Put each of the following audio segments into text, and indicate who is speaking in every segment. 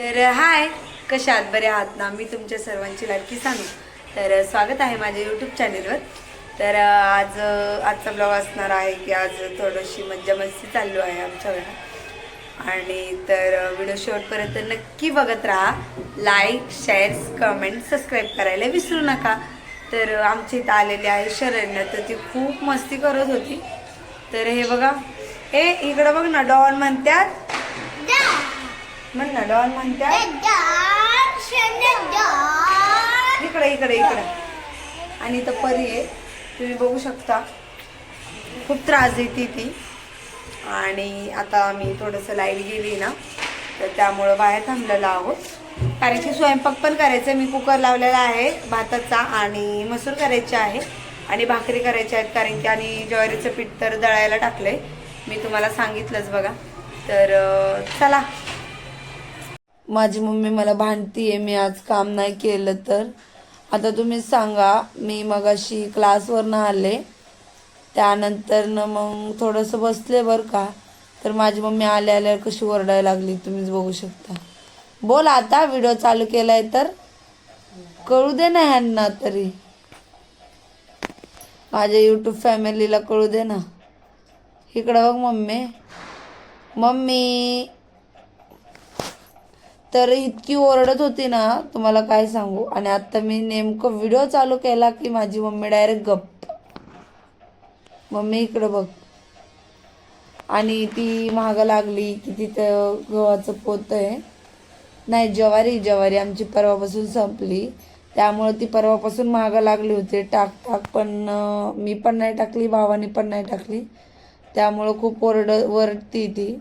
Speaker 1: तर हाय कशा आहात? बरे आहात ना? मी तुमच्या सर्वांची लाडकी सांगू तर स्वागत आहे माझ्या यूट्यूब चॅनेलवर तर आज आजचा ब्लॉग असणार आहे की आज थोडीशी मज्जा मस्ती चालू आहे आमच्या घरात. आणि तर व्हिडिओ शेवटपर्यंत नक्की बघत राहा. लाईक शेअर्स कमेंट सबस्क्राईब करायला विसरू नका. तर आमच्या इथं आलेली आहे शरण्य. तर ती खूप मस्ती करत होती. तर हे बघा. ए इकडं बघ ना डॉन म्हणतात म्हण ना डॉन म्हणतात इकडे इकडे इकडे. आणि इथं परी आहे. तुम्ही बघू शकता. खूप त्रास देते ती. आणि आता आम्ही थोडंसं लाइट गेली ना तर त्यामुळं बाहेर थांबलेलो आहोत. कारण की स्वयंपाक पण करायचा मी कुकर लावलेला आहे भाताचा आणि मसूर करायचे आहे आणि भाकरी करायच्या आहेत. कारण की आणि ज्वारीचं पीठ तर दळायला टाकलंय. मी तुम्हाला सांगितलंच बघा. तर चला. माझी मम्मी मला भांडतीये मी आज काम नाही केलं तर. आता तुम्ही सांगा मी मगाशी क्लासवरनं आले. त्यानंतर न मग थोडंसं बसले बरं का. तर माझी मम्मी आल्या आल्यावर कशी ओरडायला लागली तुम्हीच बघू शकता. बोल आता व्हिडिओ चालू केलाय तर. कळू दे ना ह्यांना तरी. माझ्या यूट्यूब फॅमिलीला कळू दे ना. इकडं बघ मम्मी. मम्मी तर इतकी ओरडत होती ना तुम्हाला काय सांगू? आणि आता मी नेमकं व्हिडिओ चालू केला की माझी मम्मी डायरेक्ट गप्प. मम्मी इकडं बघ. आणि ती महाग लागली की तिथं गव्हाचं पोत आहे. नाही ज्वारी ज्वारी आमची परवापासून संपली. त्यामुळं ती परवापासून महाग लागली होती. टाक टाक पण मी पण नाही टाकली भावानी पण नाही टाकली. त्यामुळं खूप ओरड वरडती ती.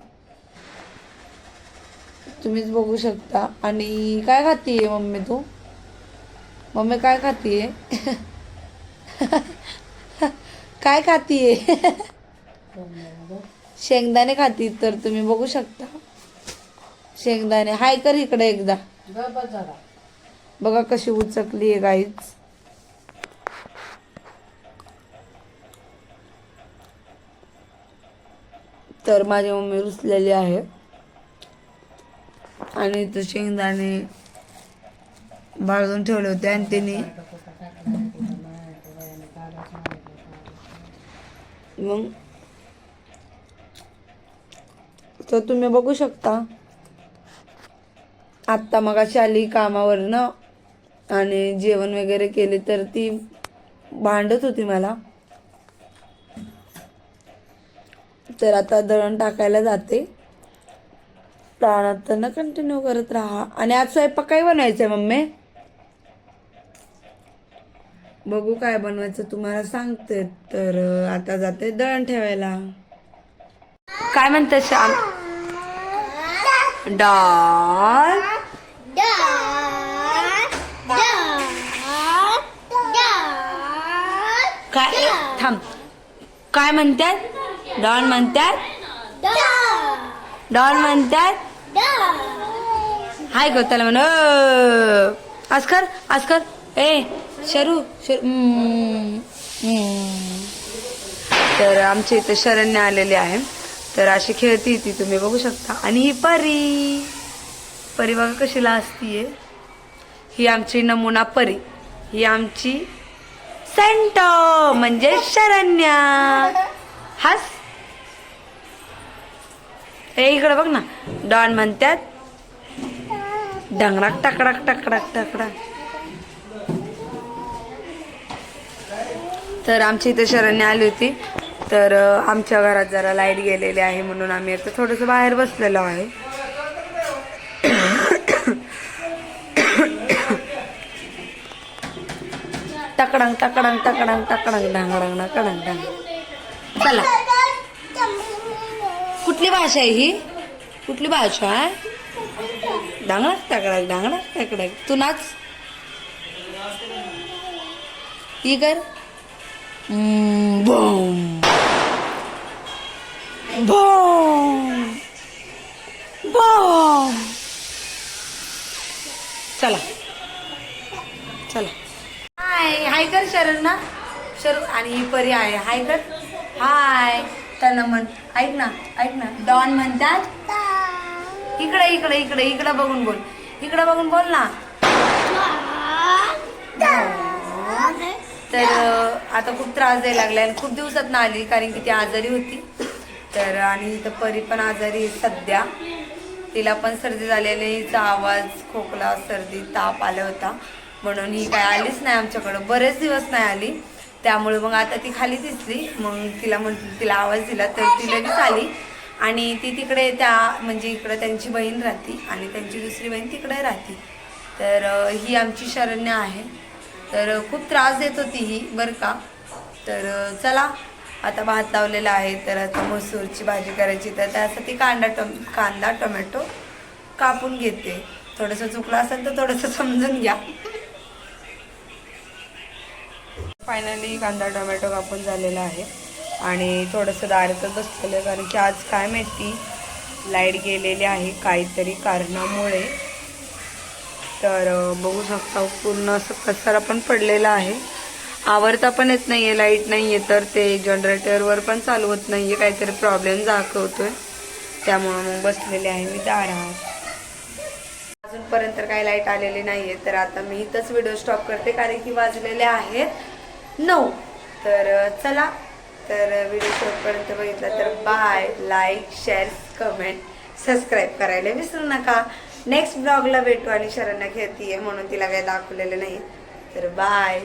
Speaker 1: तुम्हीच बघू शकता. आणि काय खातीये मम्मी तू? मम्मी काय खातीये? काय खातीये? शेंगदाणे खाती तर तुम्ही बघू शकता. शेंगदाणे. हाय कर इकडे एकदा. बघा कशी उचकली आहे गाईच तर माझी मम्मी रुसलेली आहे. आणि इथं शेंगदाणे बाळगून ठेवले होते आणि त्यांनी मग तर तुम्ही बघू शकता. आत्ता मग अशी आली कामावरनं आणि जेवण वगैरे केले तर ती भांडत होती मला. तर आता दळण टाकायला जाते. त्यानंतर कंटिन्यू करत राहा. आणि आज स्वयंपाक काय आहे मम्मी? बघू काय बनवायचं तुम्हाला सांगते तर आता जाते दळण ठेवायला. काय म्हणते श्याम? डाळ. काय थांब. काय म्हणतात? डॉन म्हणतात? डॉन म्हणतात? हाय ग त्याला म्हण अस्कर अस्कर ए शरू शरू. तर आमच्या इथे शरण्य आलेले आहे. तर अशी खेळती ती तुम्ही बघू शकता. आणि ही परी. परी बघा कशी लाजतीये ही आमची नमुना परी. ही आमची सेंटो म्हणजे शरण्या. हस हे इकडे बघ ना. डॉन म्हणतात डंगराक टकडाक टकडाक टकडाक. तर आमच्या इथे शरण्य आली होती. तर आमच्या घरात जरा लाइट गेलेली आहे म्हणून आम्ही आता थोडंसं बाहेर बसलेलो आहे. टकडांग टकडांग टकडांग टकडांग डांगडंग टकडांग डांग चला. कुठली भाषा आहे ही? कुठली भाषा आहे? डांगडा टकडाक डांगडा टकडाक तू नाच. ही कर. Mm, boom. Boom. चला. चला. हाय हाय कर शरण ना. शरू आणि ही परी आहे. हाय कर. हाय. त्यांना म्हण ऐक ना ऐक ना. डॉन म्हणतात इकडे इकडे इकडे इकडे बघून बोल. इकडे बघून बोल ना. तर आता खूप त्रास द्यायला लागलाय आणि खूप दिवसात ना आली कारण की ती आजारी होती. तर आणि इथं परी पण आजारी सध्या. तिला पण सर्दी झालेली हिचा आवाज खोकला सर्दी ताप आला होता. म्हणून ही काय आलीच नाही आमच्याकडं. बरेच दिवस नाही आली. त्यामुळे मग आता ती खाली दिसली. मग तिला म्हण तिला आवाज दिला तर ती लगेच आली. आणि ती तिकडे त्या म्हणजे इकडे त्यांची बहीण राहते आणि त्यांची दुसरी बहीण तिकडे राहते. तर ही आमची शरण्य आहे. तर खूप त्रास देत होती ही बरं का? तर चला. आता भात लावलेला आहे तर आता मसूरची भाजी करायची. तर त्यासाठी कांदा टम कांदा टोमॅटो कापून घेते. थोडंसं चुकलं असेल तर थोडंसं समजून घ्या. फायनली कांदा टोमॅटो कापून झालेला आहे. आणि थोडंसं दारातच बसलेलं आहे कारण की आज काय माहिती लाइट गेलेली आहे काहीतरी कारणामुळे. तर बघू शकता पूर्ण असं कचरा पण पडलेला आहे. आवरता पण येत नाहीये लाइट नाहीये तर ते जनरेटरवर पण चालू होत नाहीये काहीतरी प्रॉब्लेम दाखवतोय. त्यामुळं मग बसलेले आहे मी दारात. अजूनपर्यंत काही लाइट आलेली नाहीये तर आता मी इथंच व्हिडिओ स्टॉप करते कारण की वाजलेले आहेत. नऊ. तर चला. तर व्हिडिओ शेवटपर्यंत बघितला तर bye like share comment subscribe करायला विसरू नका. नेक्स्ट ब्लॉगला भेटू आणि शरण्या खेळतीये म्हणून तिला काही दाखवलेलं नाही. तर बाय.